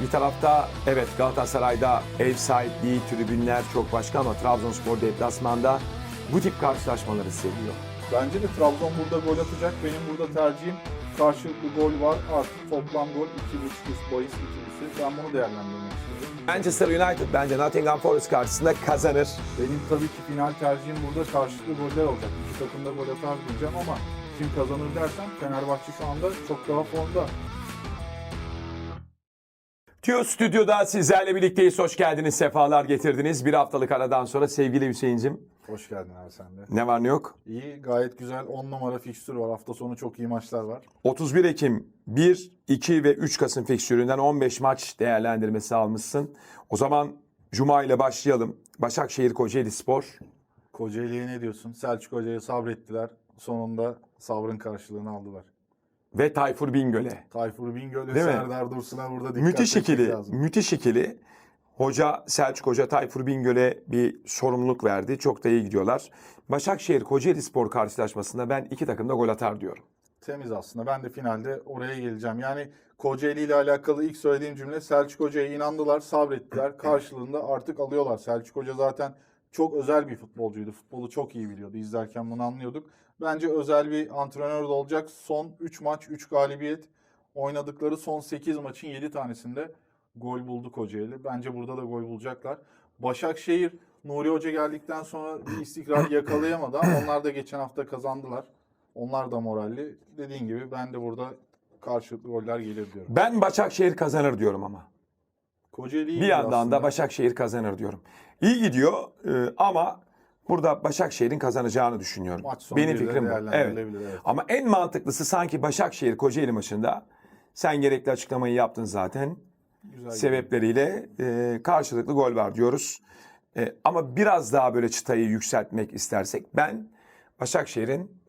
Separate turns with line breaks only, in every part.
Bir tarafta evet Galatasaray'da ev sahipliği, tribünler çok başka ama Trabzonspor deplasmanda bu tip karşılaşmaları seviyor.
Bence de Trabzon burada gol atacak. Benim burada tercihim karşılıklı gol var. Artık toplam gol 2.5 üst bahis ikilisi. Ben bunu değerlendirmek istiyorum.
Manchester United bence Nottingham Forest karşısında kazanır.
Benim tabii ki final tercihim burada karşılıklı goller olacak. İki takım da gol atar diyeceğim ama kim kazanır dersem Fenerbahçe şu anda çok daha formda.
Tüyo Stüdyo'da sizlerle birlikteyiz. Hoş geldiniz, sefalar getirdiniz. Bir haftalık aradan sonra sevgili Hüseyin'cim
Hoş geldin abi sen de.
ne var ne yok?
İyi gayet güzel 10 numara fikstür var. Hafta sonu çok iyi maçlar var.
31 Ekim 1, 2 ve 3 Kasım fikstüründen 15 maç değerlendirmesi almışsın. O zaman Cuma ile başlayalım. Başakşehir Kocaeli Spor.
Kocaeli'ye ne diyorsun? Selçuk Hoca'ya sabrettiler. Sonunda sabrın karşılığını aldılar.
Ve Tayfur Bingöl'e.
Tayfur Bingöl'ü
Değil mi?
Serdar Dursun'a burada dikkat
Müthiş ikili,
lazım.
müthiş ikili. Hoca Selçuk Hoca Tayfur Bingöl'e bir sorumluluk verdi. Çok da iyi gidiyorlar. Başakşehir Kocaeli Spor karşılaşmasında ben iki takım da gol atar diyorum.
Temiz aslında. Ben de finalde oraya geleceğim. Yani Kocaeli ile alakalı ilk söylediğim cümle Selçuk Hoca'ya inandılar, sabrettiler. Karşılığında artık alıyorlar. Selçuk Hoca zaten çok özel bir futbolcuydu. Futbolu çok iyi biliyordu. İzlerken bunu anlıyorduk. Bence özel bir antrenör de olacak. Son 3 maç, 3 galibiyet. Oynadıkları son 8 maçın 7 tanesinde gol buldu Kocaeli. Bence burada da gol bulacaklar. Başakşehir Nuri Hoca geldikten sonra bir istikrar yakalayamadı ama onlar da geçen hafta kazandılar. Onlar da moralli. Dediğin gibi ben de burada karşılıklı goller gelir diyorum.
Ben Başakşehir kazanır diyorum ama.
Kocaeli
Bir yandan
aslında.
da Başakşehir kazanır diyorum. İyi gidiyor e, ama burada Başakşehir'in kazanacağını düşünüyorum.
Maç sonu
Benim fikrim bu. Evet.
evet.
Ama en mantıklısı sanki Başakşehir Kocaeli maçında sen gerekli açıklamayı yaptın zaten.
Güzel
sebepleriyle e, karşılıklı gol var diyoruz. E, ama biraz daha böyle çıtayı yükseltmek istersek ben Başakşehir'in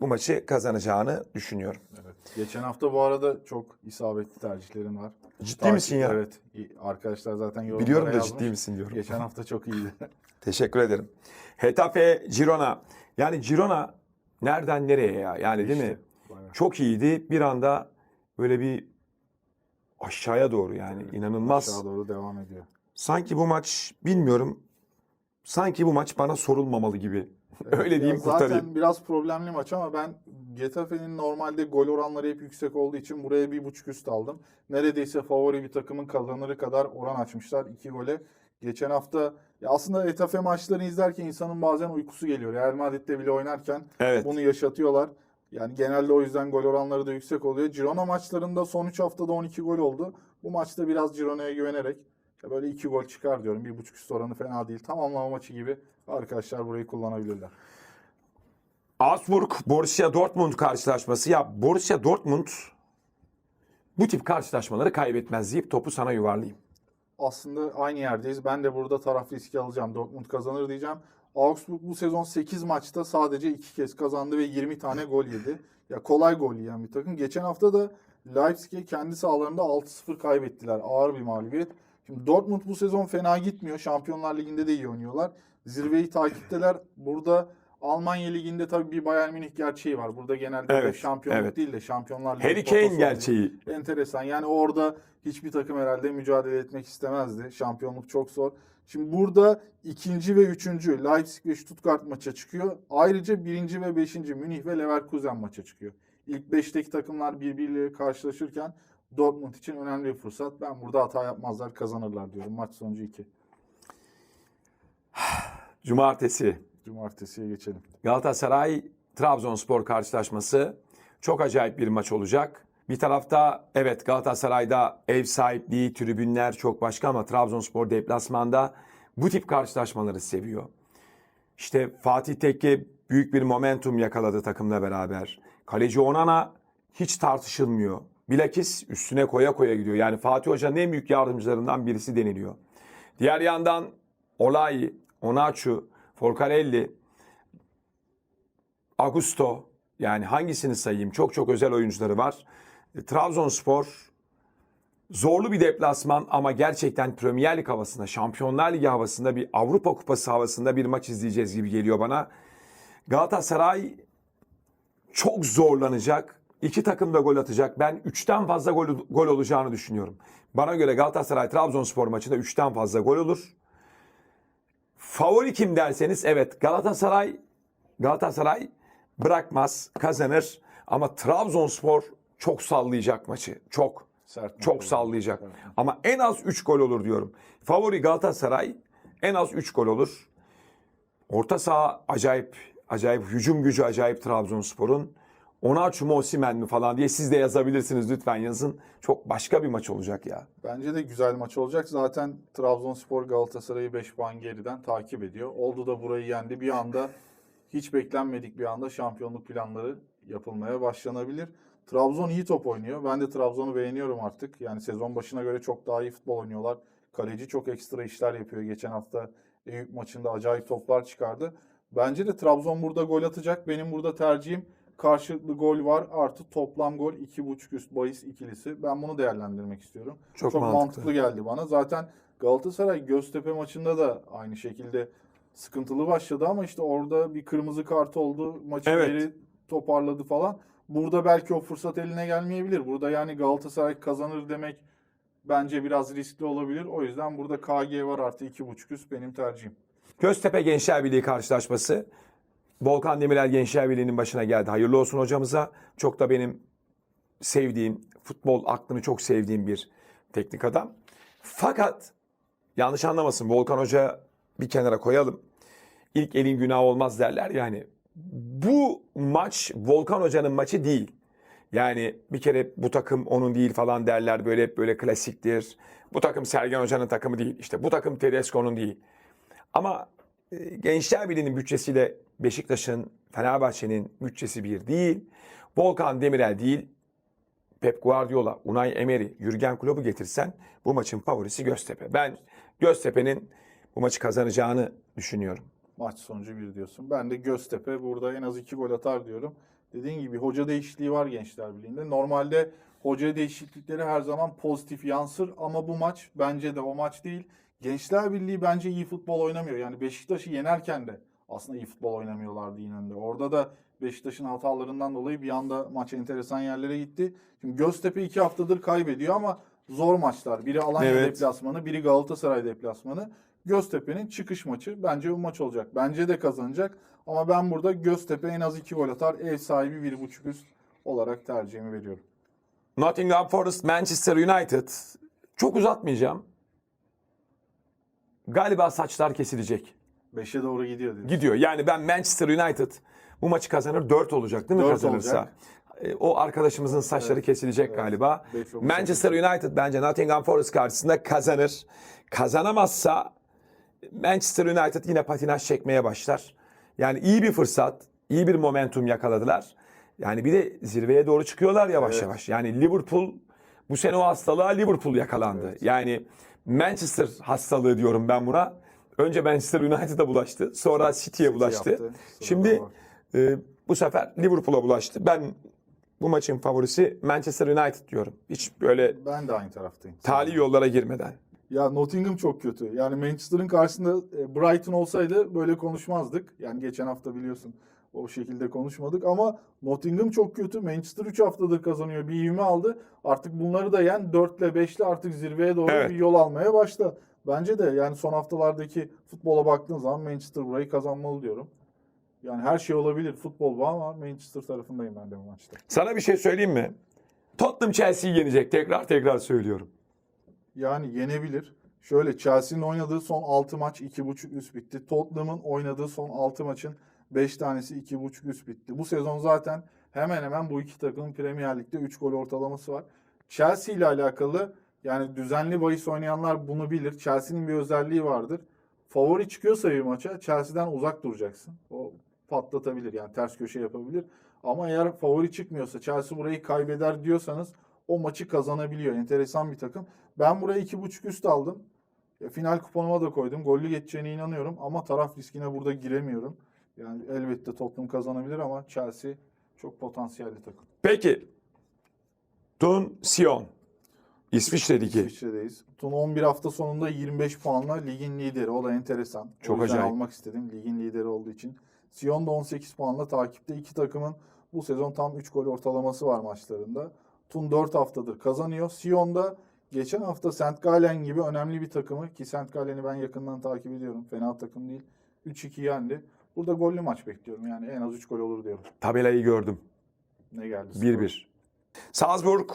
bu maçı kazanacağını düşünüyorum.
Evet. Geçen hafta bu arada çok isabetli tercihlerin var.
Ciddi
Takip-
misin ya?
Evet. Arkadaşlar zaten yorumlara
Biliyorum da
yazmış.
ciddi misin diyorum.
Geçen hafta çok iyiydi.
Teşekkür ederim. Hetafe, Girona. Yani Girona nereden nereye ya? Yani değil mi?
İşte, bayağı.
Çok iyiydi. Bir anda böyle bir aşağıya doğru yani inanılmaz.
Aşağı doğru devam ediyor.
Sanki bu maç bilmiyorum. Sanki bu maç bana sorulmamalı gibi. Öyle diyeyim
zaten
kurtarayım.
biraz problemli maç ama ben Getafe'nin normalde gol oranları hep yüksek olduğu için buraya bir buçuk üst aldım. Neredeyse favori bir takımın kazanırı kadar oran açmışlar iki gole. Geçen hafta ya aslında Etafe maçlarını izlerken insanın bazen uykusu geliyor. Real Madrid'de bile oynarken
Evet.
bunu yaşatıyorlar. Yani genelde o yüzden gol oranları da yüksek oluyor. Girona maçlarında son 3 haftada 12 gol oldu. Bu maçta biraz Girona'ya güvenerek böyle 2 gol çıkar diyorum. Bir buçuk üst oranı fena değil. Tamamlama maçı gibi arkadaşlar burayı kullanabilirler.
Augsburg Borussia Dortmund karşılaşması. Ya Borussia Dortmund bu tip karşılaşmaları kaybetmez deyip topu sana yuvarlayayım.
aslında aynı yerdeyiz. Ben de burada taraf riski alacağım. Dortmund kazanır diyeceğim. Augsburg bu sezon 8 maçta sadece 2 kez kazandı ve 20 tane gol yedi. Ya kolay gol yiyen bir takım. Geçen hafta da Leipzig'e kendi sahalarında 6-0 kaybettiler. Ağır bir mağlubiyet. Şimdi Dortmund bu sezon fena gitmiyor. Şampiyonlar Ligi'nde de iyi oynuyorlar. Zirveyi takipteler. Burada Almanya Ligi'nde tabii bir Bayern Münih gerçeği var. Burada genelde
Evet,
böyle şampiyonluk
evet.
değil de Şampiyonlar Ligi
Harry Kane gerçeği.
Enteresan. Yani orada hiçbir takım herhalde mücadele etmek istemezdi. Şampiyonluk çok zor. Şimdi burada ikinci ve üçüncü Leipzig ve Stuttgart maça çıkıyor. Ayrıca birinci ve beşinci Münih ve Leverkusen maça çıkıyor. İlk beşteki takımlar birbiriyle karşılaşırken Dortmund için önemli bir fırsat. Ben burada hata yapmazlar kazanırlar diyorum. Maç sonucu 2.
Cumartesi
Cumartesiye geçelim.
Galatasaray Trabzonspor karşılaşması çok acayip bir maç olacak. Bir tarafta evet Galatasaray'da ev sahipliği, tribünler çok başka ama Trabzonspor deplasmanda bu tip karşılaşmaları seviyor. İşte Fatih Tekke büyük bir momentum yakaladı takımla beraber. Kaleci Onana hiç tartışılmıyor. Bilakis üstüne koya koya gidiyor. Yani Fatih Hoca'nın en büyük yardımcılarından birisi deniliyor. Diğer yandan Olay, Onaçu, Forcarelli, Augusto yani hangisini sayayım? Çok çok özel oyuncuları var. E, Trabzonspor zorlu bir deplasman ama gerçekten Premier Lig havasında, Şampiyonlar Ligi havasında bir Avrupa Kupası havasında bir maç izleyeceğiz gibi geliyor bana. Galatasaray çok zorlanacak İki takım da gol atacak. Ben 3'ten fazla gol, gol olacağını düşünüyorum. Bana göre Galatasaray Trabzonspor maçında 3'ten fazla gol olur. Favori kim derseniz evet Galatasaray Galatasaray bırakmaz, kazanır ama Trabzonspor çok sallayacak maçı. Çok.
Sert
Çok
olur.
sallayacak.
Evet.
Ama en az 3 gol olur diyorum. Favori Galatasaray en az 3 gol olur. Orta saha acayip acayip hücum gücü acayip Trabzonspor'un. Onaçu mu Osimhen mi falan diye siz de yazabilirsiniz lütfen yazın. Çok başka bir maç olacak ya.
Bence de güzel maç olacak. Zaten Trabzonspor Galatasaray'ı 5 puan geriden takip ediyor. Oldu da burayı yendi. Bir anda hiç beklenmedik bir anda şampiyonluk planları yapılmaya başlanabilir. Trabzon iyi top oynuyor. Ben de Trabzon'u beğeniyorum artık. Yani sezon başına göre çok daha iyi futbol oynuyorlar. Kaleci çok ekstra işler yapıyor. Geçen hafta Eyüp maçında acayip toplar çıkardı. Bence de Trabzon burada gol atacak. Benim burada tercihim karşılıklı gol var artı toplam gol 2.5 üst bahis ikilisi. Ben bunu değerlendirmek istiyorum.
Çok
Çok,
mantıklı.
mantıklı. geldi bana. Zaten Galatasaray Göztepe maçında da aynı şekilde sıkıntılı başladı ama işte orada bir kırmızı kart oldu. Maçı
Evet.
geri toparladı falan. Burada belki o fırsat eline gelmeyebilir. Burada yani Galatasaray kazanır demek bence biraz riskli olabilir. O yüzden burada KG var artı 2.5 üst benim tercihim.
Göztepe Gençler Birliği karşılaşması. Volkan Demirel Gençler Birliği'nin başına geldi. Hayırlı olsun hocamıza. Çok da benim sevdiğim, futbol aklını çok sevdiğim bir teknik adam. Fakat yanlış anlamasın Volkan Hoca bir kenara koyalım. İlk elin günahı olmaz derler yani. Bu maç Volkan Hoca'nın maçı değil. Yani bir kere bu takım onun değil falan derler böyle hep böyle klasiktir. Bu takım Sergen Hoca'nın takımı değil. İşte bu takım Tedesco'nun değil. Ama e, Gençler Birliği'nin bütçesiyle Beşiktaş'ın, Fenerbahçe'nin bütçesi bir değil. Volkan Demirel değil. Pep Guardiola, Unai Emery, Jürgen Klopp'u getirsen bu maçın favorisi Göztepe. Ben Göztepe'nin bu maçı kazanacağını düşünüyorum.
Maç sonucu bir diyorsun. Ben de Göztepe burada en az iki gol atar diyorum. Dediğin gibi hoca değişikliği var Gençler Birliği'nde. Normalde hoca değişiklikleri her zaman pozitif yansır ama bu maç bence de o maç değil. Gençler Birliği bence iyi futbol oynamıyor. Yani Beşiktaş'ı yenerken de aslında iyi futbol oynamıyorlardı İnönü'nde. Orada da Beşiktaş'ın hatalarından dolayı bir anda maç enteresan yerlere gitti. Şimdi Göztepe iki haftadır kaybediyor ama zor maçlar. Biri Alanya
Evet.
deplasmanı, biri Galatasaray deplasmanı. Göztepe'nin çıkış maçı. Bence bu maç olacak. Bence de kazanacak. Ama ben burada Göztepe en az 2 gol atar. Ev sahibi 1.5 üst olarak tercihimi veriyorum.
Nottingham Forest, Manchester United. Çok uzatmayacağım. Galiba saçlar kesilecek.
5'e doğru gidiyor dedi.
Gidiyor. Yani ben Manchester United bu maçı kazanır 4 olacak değil mi
4
kazanırsa?
olacak.
E, O arkadaşımızın saçları kesilecek galiba.
Beş olacak.
Manchester United bence Nottingham Forest karşısında kazanır. Kazanamazsa Manchester United yine patinaj çekmeye başlar. Yani iyi bir fırsat, iyi bir momentum yakaladılar. Yani bir de zirveye doğru çıkıyorlar yavaş yavaş. Yani Liverpool bu sene o hastalığa Liverpool yakalandı. Yani Manchester hastalığı diyorum ben buna. Önce Manchester United'a bulaştı. Sonra City'ye bulaştı.
yaptı.
Şimdi e, bu sefer Liverpool'a bulaştı. Ben bu maçın favorisi Manchester United diyorum. Hiç böyle
Ben de aynı taraftayım.
tali yollara girmeden.
Ya Nottingham çok kötü. Yani Manchester'ın karşısında e, Brighton olsaydı böyle konuşmazdık. Yani geçen hafta biliyorsun o şekilde konuşmadık ama Nottingham çok kötü. Manchester 3 haftadır kazanıyor. Bir ivme aldı. Artık bunları da yen 4 ile 5 ile artık zirveye doğru
Evet.
bir yol almaya başla. Bence de yani son haftalardaki futbola baktığın zaman Manchester burayı kazanmalı diyorum. Yani her şey olabilir futbol bu ama Manchester tarafındayım ben de bu maçta.
Sana bir şey söyleyeyim mi? Tottenham Chelsea'yi yenecek. Tekrar tekrar söylüyorum.
Yani yenebilir. Şöyle Chelsea'nin oynadığı son 6 maç 2.5 üst bitti. Tottenham'ın oynadığı son 6 maçın 5 tanesi 2.5 üst bitti. Bu sezon zaten hemen hemen bu iki takımın Premier Lig'de 3 gol ortalaması var. Chelsea ile alakalı yani düzenli bahis oynayanlar bunu bilir. Chelsea'nin bir özelliği vardır. Favori çıkıyorsa bir maça Chelsea'den uzak duracaksın. O patlatabilir yani ters köşe yapabilir. Ama eğer favori çıkmıyorsa Chelsea burayı kaybeder diyorsanız o maçı kazanabiliyor. Enteresan bir takım. Ben buraya 2.5 üst aldım. Ya, final kuponuma da koydum. Gollü geçeceğine inanıyorum ama taraf riskine burada giremiyorum. Yani elbette Tottenham kazanabilir ama Chelsea çok potansiyelli takım.
Peki. Tun Sion. İsviçre Ligi.
İsviçre'deyiz. Tun 11 hafta sonunda 25 puanla ligin lideri. O da enteresan.
Çok
o yüzden
acayip.
almak istedim ligin lideri olduğu için. Sion da 18 puanla takipte. İki takımın Bu sezon tam 3 gol ortalaması var maçlarında. Tun 4 haftadır kazanıyor. Sion'da geçen hafta St. Gallen gibi önemli bir takımı ki St. Gallen'i ben yakından takip ediyorum. Fena takım değil. 3-2 yendi. Burada gollü maç bekliyorum. Yani en az 3 gol olur diyorum.
Tabelayı gördüm.
Ne geldi? skor?
1-1. Salzburg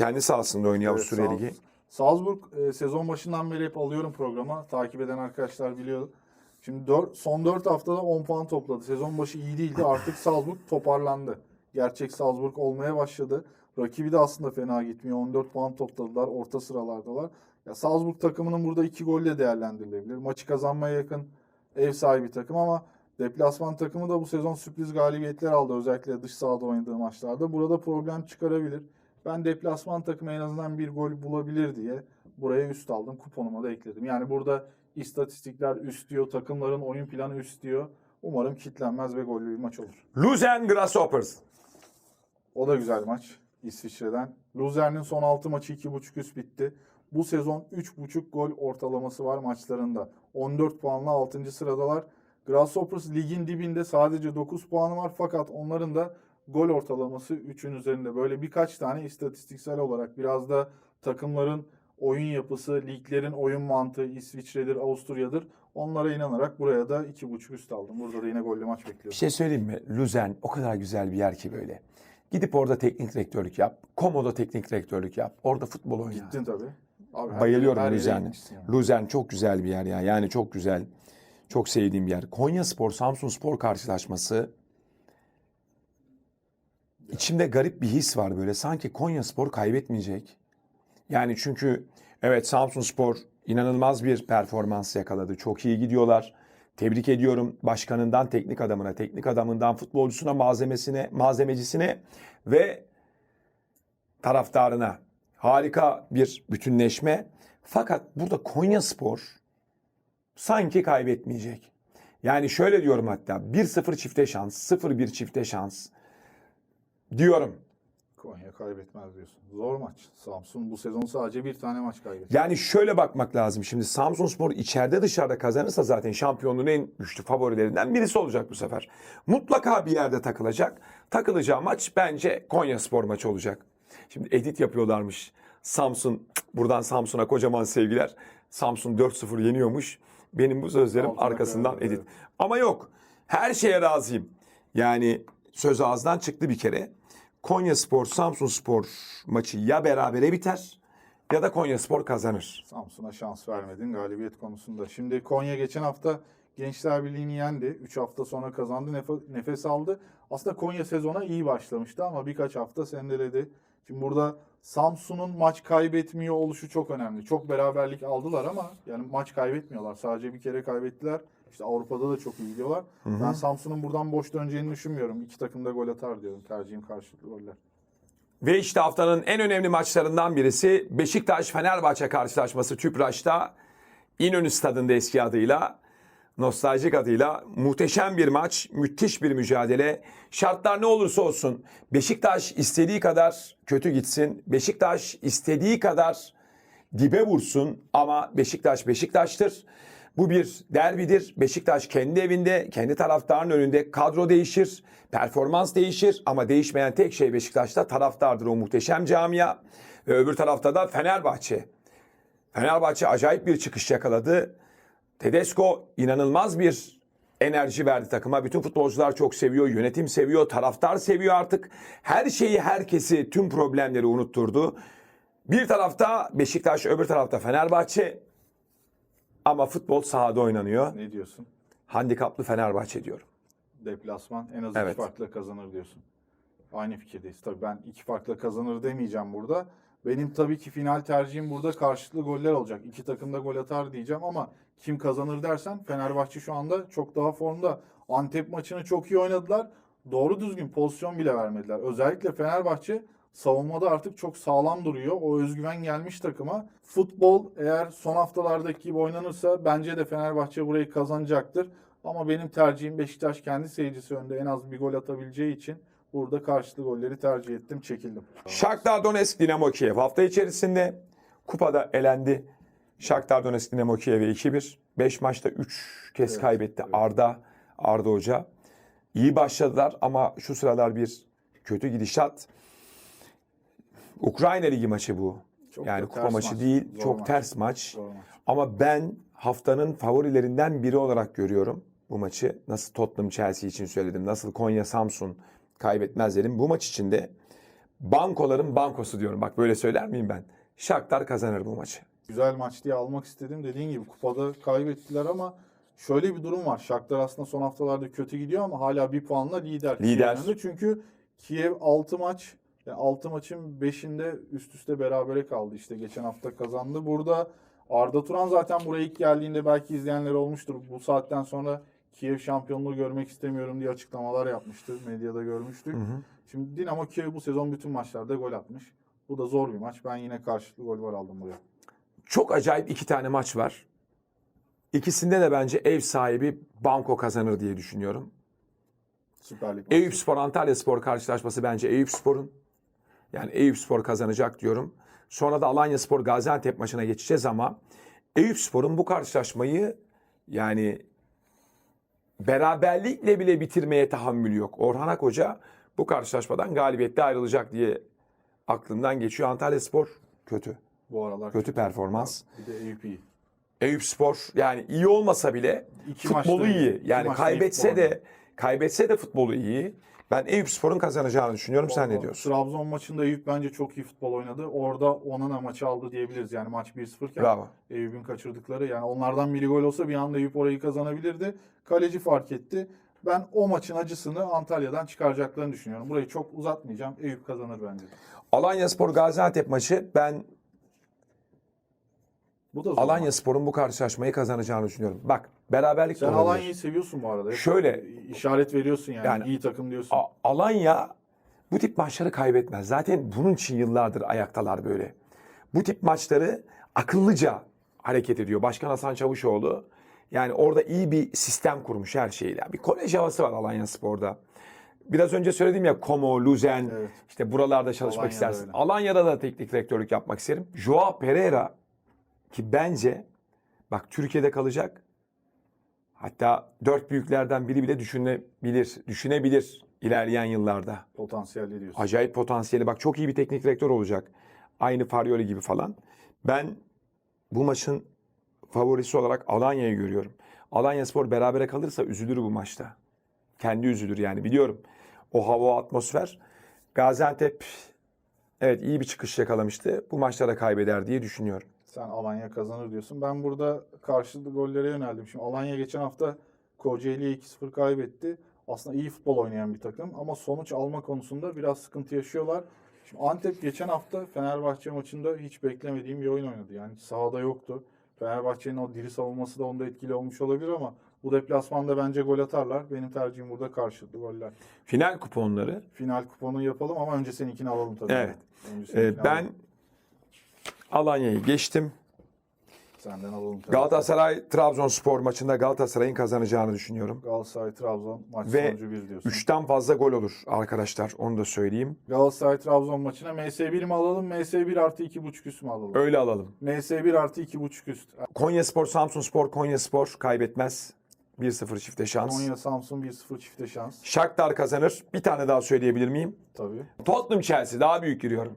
kendi sahasında oynuyor
Evet,
Avusturya Ligi.
Salzburg e, sezon başından beri hep alıyorum programa. Takip eden arkadaşlar biliyor. Şimdi dört, son 4 haftada 10 puan topladı. Sezon başı iyi değildi. Artık Salzburg toparlandı. Gerçek Salzburg olmaya başladı. Rakibi de aslında fena gitmiyor. 14 puan topladılar. Orta sıralardalar. Ya Salzburg takımının burada 2 golle değerlendirilebilir. Maçı kazanmaya yakın ev sahibi takım ama deplasman takımı da bu sezon sürpriz galibiyetler aldı. Özellikle dış sahada oynadığı maçlarda. Burada problem çıkarabilir. Ben deplasman takımı en azından bir gol bulabilir diye buraya üst aldım. Kuponuma da ekledim. Yani burada istatistikler üst diyor. Takımların oyun planı üst diyor. Umarım kitlenmez ve gollü bir maç olur.
Luzern Grasshoppers.
O da güzel maç İsviçre'den. Luzern'in son 6 maçı 2.5 üst bitti. Bu sezon 3.5 gol ortalaması var maçlarında. 14 puanla 6. sıradalar. Grasshoppers ligin dibinde sadece 9 puanı var fakat onların da gol ortalaması 3'ün üzerinde. Böyle birkaç tane istatistiksel olarak biraz da takımların oyun yapısı, liglerin oyun mantığı İsviçre'dir, Avusturya'dır. Onlara inanarak buraya da 2.5 üst aldım. Burada da yine gollü maç
Bir
bekliyorum.
şey söyleyeyim mi? Luzern o kadar güzel bir yer ki böyle. Gidip orada teknik direktörlük yap. Komodo teknik direktörlük yap. Orada futbol oyna.
Gittin tabii. Abi
Bayılıyorum
gitmişsin yani.
Luzern çok güzel bir yer ya. Yani çok güzel. Çok sevdiğim bir yer. Konya Spor, Samsun Spor karşılaşması. İçimde garip bir his var böyle. Sanki Konya Spor kaybetmeyecek. Yani çünkü evet Samsun Spor inanılmaz bir performans yakaladı. Çok iyi gidiyorlar. Tebrik ediyorum başkanından teknik adamına, teknik adamından futbolcusuna, malzemesine, malzemecisine ve taraftarına. Harika bir bütünleşme. Fakat burada Konya Spor sanki kaybetmeyecek. Yani şöyle diyorum hatta 1-0 çifte şans, 0-1 çifte şans diyorum.
Konya kaybetmez diyorsun. Zor maç. Samsun bu sezon sadece bir tane maç kaybetti.
Yani şöyle bakmak lazım. Şimdi Samsunspor içeride dışarıda kazanırsa zaten şampiyonluğun en güçlü favorilerinden birisi olacak bu sefer. Mutlaka bir yerde takılacak. Takılacağı maç bence Konyaspor maçı olacak. Şimdi edit yapıyorlarmış. Samsun, buradan Samsun'a kocaman sevgiler. Samsun 4-0 yeniyormuş. Benim bu sözlerim
Altına
arkasından edit.
evet.
Ama yok. Her şeye razıyım. Yani söz ağızdan çıktı bir kere. Konyaspor, Samsunspor maçı ya berabere biter ya da Konyaspor kazanır.
Samsun'a şans vermedin galibiyet konusunda. Şimdi Konya geçen hafta Gençler Birliği'ni yendi. 3 hafta sonra kazandı, nef- nefes aldı. Aslında Konya sezona iyi başlamıştı ama birkaç hafta sendeledi. Şimdi burada Samsun'un maç kaybetmiyor oluşu çok önemli. Çok beraberlik aldılar ama yani maç kaybetmiyorlar. Sadece bir kere kaybettiler. İşte Avrupa'da da çok iyi gidiyorlar. Ben Samsun'un buradan boş döneceğini düşünmüyorum. İki takım da gol atar diyorum. Tercihim karşılıklı goller.
Ve işte haftanın en önemli maçlarından birisi Beşiktaş-Fenerbahçe karşılaşması Tüpraş'ta İnönü Stadı'nda eski adıyla, nostaljik adıyla muhteşem bir maç, müthiş bir mücadele. Şartlar ne olursa olsun Beşiktaş istediği kadar kötü gitsin. Beşiktaş istediği kadar dibe vursun ama Beşiktaş Beşiktaş'tır. Bu bir derbidir. Beşiktaş kendi evinde, kendi taraftarın önünde kadro değişir, performans değişir ama değişmeyen tek şey Beşiktaş'ta taraftardır o muhteşem camia. Ve öbür tarafta da Fenerbahçe. Fenerbahçe acayip bir çıkış yakaladı. Tedesco inanılmaz bir enerji verdi takıma. Bütün futbolcular çok seviyor, yönetim seviyor, taraftar seviyor artık. Her şeyi, herkesi, tüm problemleri unutturdu. Bir tarafta Beşiktaş, öbür tarafta Fenerbahçe. Ama futbol sahada oynanıyor.
Ne diyorsun?
Handikaplı Fenerbahçe diyorum.
Deplasman en az
Evet.
iki farkla kazanır diyorsun. Aynı fikirdeyiz. Tabii ben iki farkla kazanır demeyeceğim burada. Benim tabii ki final tercihim burada karşılıklı goller olacak. İki takım da gol atar diyeceğim ama kim kazanır dersen Fenerbahçe şu anda çok daha formda. Antep maçını çok iyi oynadılar. Doğru düzgün pozisyon bile vermediler. Özellikle Fenerbahçe savunmada artık çok sağlam duruyor. O özgüven gelmiş takıma. Futbol eğer son haftalardaki gibi oynanırsa bence de Fenerbahçe burayı kazanacaktır. Ama benim tercihim Beşiktaş kendi seyircisi önünde en az bir gol atabileceği için burada karşılıklı golleri tercih ettim, çekildim.
Shakhtar Donetsk Dinamo Kiev hafta içerisinde kupada elendi. Shakhtar Donetsk Dinamo Kiev'e 2-1. 5 maçta 3 kez
Evet,
kaybetti
evet.
Arda Arda Hoca. iyi başladılar ama şu sıralar bir kötü gidişat. Ukrayna Ligi maçı bu.
Çok
yani kupa maçı
maç,
değil,
zor
çok
maç.
ters maç.
Zor maç.
Ama ben haftanın favorilerinden biri olarak görüyorum bu maçı. Nasıl Tottenham Chelsea için söyledim, nasıl Konya Samsun kaybetmez dedim. Bu maç için de bankoların bankosu diyorum. Bak böyle söyler miyim ben? Shakhtar kazanır bu maçı.
Güzel maç diye almak istedim. Dediğin gibi kupada kaybettiler ama şöyle bir durum var. Shakhtar aslında son haftalarda kötü gidiyor ama hala bir puanla lider.
Lider.
Çünkü Kiev 6 maç yani 6 maçın 5'inde üst üste berabere kaldı. İşte geçen hafta kazandı. Burada Arda Turan zaten buraya ilk geldiğinde belki izleyenler olmuştur. Bu saatten sonra Kiev şampiyonluğu görmek istemiyorum diye açıklamalar yapmıştı. Medyada görmüştük. Şimdi Dinamo Kiev bu sezon bütün maçlarda gol atmış. Bu da zor bir maç. Ben yine karşılıklı gol var aldım buraya.
Çok acayip iki tane maç var. İkisinde de bence ev sahibi banko kazanır diye düşünüyorum.
Süper Lig.
Eyüp Spor Antalya Spor karşılaşması bence Eyüp Spor'un. Yani Eyüp Spor kazanacak diyorum. Sonra da Alanya Spor Gaziantep maçına geçeceğiz ama Eyüp Spor'un bu karşılaşmayı yani beraberlikle bile bitirmeye tahammülü yok. Orhan Akhoca bu karşılaşmadan galibiyetle ayrılacak diye aklımdan geçiyor. Antalya Spor kötü.
Bu aralar.
Kötü performans.
Bir de Eyüp iyi.
Eyüp Spor yani iyi olmasa bile
İki
futbolu iyi. Yani kaybetse de kaybetse de futbolu iyi. Ben Eyüp Spor'un kazanacağını düşünüyorum. Sen ne diyorsun?
Trabzon maçında Eyüp bence çok iyi futbol oynadı. Orada Onana maçı aldı diyebiliriz. Yani maç 1-0 iken. Eyüp'ün kaçırdıkları. Yani onlardan biri gol olsa bir anda Eyüp orayı kazanabilirdi. Kaleci fark etti. Ben o maçın acısını Antalya'dan çıkaracaklarını düşünüyorum. Burayı çok uzatmayacağım. Eyüp kazanır bence.
Alanya Spor Gaziantep maçı ben
Bu da
Alanya. Spor'un bu karşılaşmayı kazanacağını düşünüyorum. Bak beraberlik
Sen
olabilir.
Alanya'yı seviyorsun bu arada.
Şöyle-
işaret veriyorsun yani.
Yani-
iyi takım diyorsun.
A- Alanya bu tip maçları kaybetmez. Zaten bunun için yıllardır ayaktalar böyle. Bu tip maçları akıllıca hareket ediyor. Başkan Hasan Çavuşoğlu yani orada iyi bir sistem kurmuş her şeyle. Bir kolej havası var Alanya Spor'da. Biraz önce söyledim ya Como, Luzen,
Evet.
işte buralarda çalışmak
Alanya'da
istersin.
öyle.
Alanya'da da teknik direktörlük yapmak isterim. Joao Pereira ki bence bak Türkiye'de kalacak. Hatta dört büyüklerden biri bile düşünebilir, düşünebilir ilerleyen yıllarda.
Potansiyelli diyorsun.
Acayip potansiyeli. Bak çok iyi bir teknik direktör olacak. Aynı Farioli gibi falan. Ben bu maçın favorisi olarak Alanya'yı görüyorum. Alanya Spor berabere kalırsa üzülür bu maçta. Kendi üzülür yani biliyorum. O hava, o atmosfer. Gaziantep evet iyi bir çıkış yakalamıştı. Bu maçta da kaybeder diye düşünüyorum.
Sen Alanya kazanır diyorsun. Ben burada karşılıklı gollere yöneldim. Şimdi Alanya geçen hafta Kocaeli'ye 2-0 kaybetti. Aslında iyi futbol oynayan bir takım ama sonuç alma konusunda biraz sıkıntı yaşıyorlar. Şimdi Antep geçen hafta Fenerbahçe maçında hiç beklemediğim bir oyun oynadı. Yani sahada yoktu. Fenerbahçe'nin o diri savunması da onda etkili olmuş olabilir ama bu deplasmanda bence gol atarlar. Benim tercihim burada karşılıklı goller.
Final kuponları
Final kuponu yapalım ama önce seninkini alalım tabii.
Evet. Ee, ben
alalım.
Alanya'yı geçtim.
Senden alalım tabii.
Galatasaray Trabzonspor maçında Galatasaray'ın kazanacağını düşünüyorum.
Galatasaray Trabzon maç
Ve
sonucu 1 diyorsun.
Üçten fazla gol olur arkadaşlar. Onu da söyleyeyim.
Galatasaray Trabzon maçına MS1 mi alalım? MS1 artı 2.5 üst mü alalım?
Öyle alalım.
MS1 artı 2.5 üst.
Konya Spor, Samsun Spor, Konya Spor kaybetmez. 1-0 çifte şans.
Konya Samsun 1-0 çifte şans.
Shakhtar kazanır. Bir tane daha söyleyebilir miyim?
Tabii.
Tottenham Chelsea daha büyük giriyorum.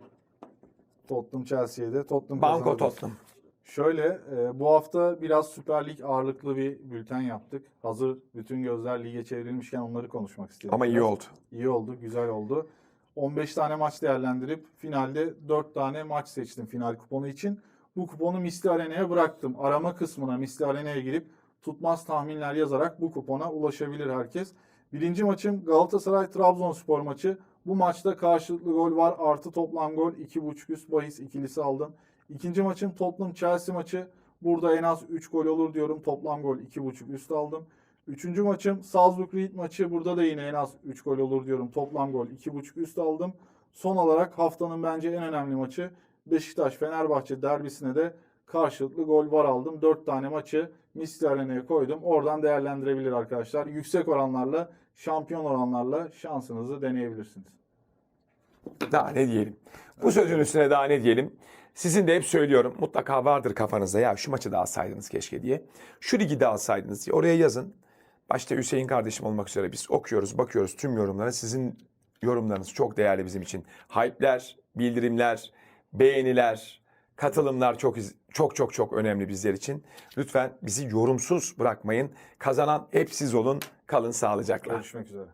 Tottenham Chelsea'ye de Tottenham
Banko. Tottenham.
Şöyle e, bu hafta biraz Süper Lig ağırlıklı bir bülten yaptık. Hazır bütün gözler lige çevrilmişken onları konuşmak istedim.
Ama iyi oldu.
İyi oldu, güzel oldu. 15 tane maç değerlendirip finalde 4 tane maç seçtim final kuponu için. Bu kuponu Misli Arena'ya bıraktım. Arama kısmına Misli Arena'ya girip tutmaz tahminler yazarak bu kupona ulaşabilir herkes. Birinci maçım Galatasaray Trabzonspor maçı. Bu maçta karşılıklı gol var. Artı toplam gol 2.5 üst bahis ikilisi aldım. İkinci maçım Tottenham Chelsea maçı. Burada en az 3 gol olur diyorum. Toplam gol 2.5 üst aldım. Üçüncü maçım Salzburg Reed maçı. Burada da yine en az 3 gol olur diyorum. Toplam gol 2.5 üst aldım. Son olarak haftanın bence en önemli maçı Beşiktaş Fenerbahçe derbisine de karşılıklı gol var aldım. 4 tane maçı Misli Arena'ya koydum. Oradan değerlendirebilir arkadaşlar. Yüksek oranlarla, şampiyon oranlarla şansınızı deneyebilirsiniz.
Daha ne diyelim. Bu sözün üstüne daha ne diyelim. Sizin de hep söylüyorum mutlaka vardır kafanızda ya şu maçı da alsaydınız keşke diye. Şu ligi de alsaydınız diye oraya yazın. Başta Hüseyin kardeşim olmak üzere biz okuyoruz, bakıyoruz tüm yorumlara. Sizin yorumlarınız çok değerli bizim için. Hype'ler, bildirimler, beğeniler, katılımlar çok çok çok çok önemli bizler için. Lütfen bizi yorumsuz bırakmayın. Kazanan hep siz olun. Kalın sağlıcakla.
Görüşmek üzere.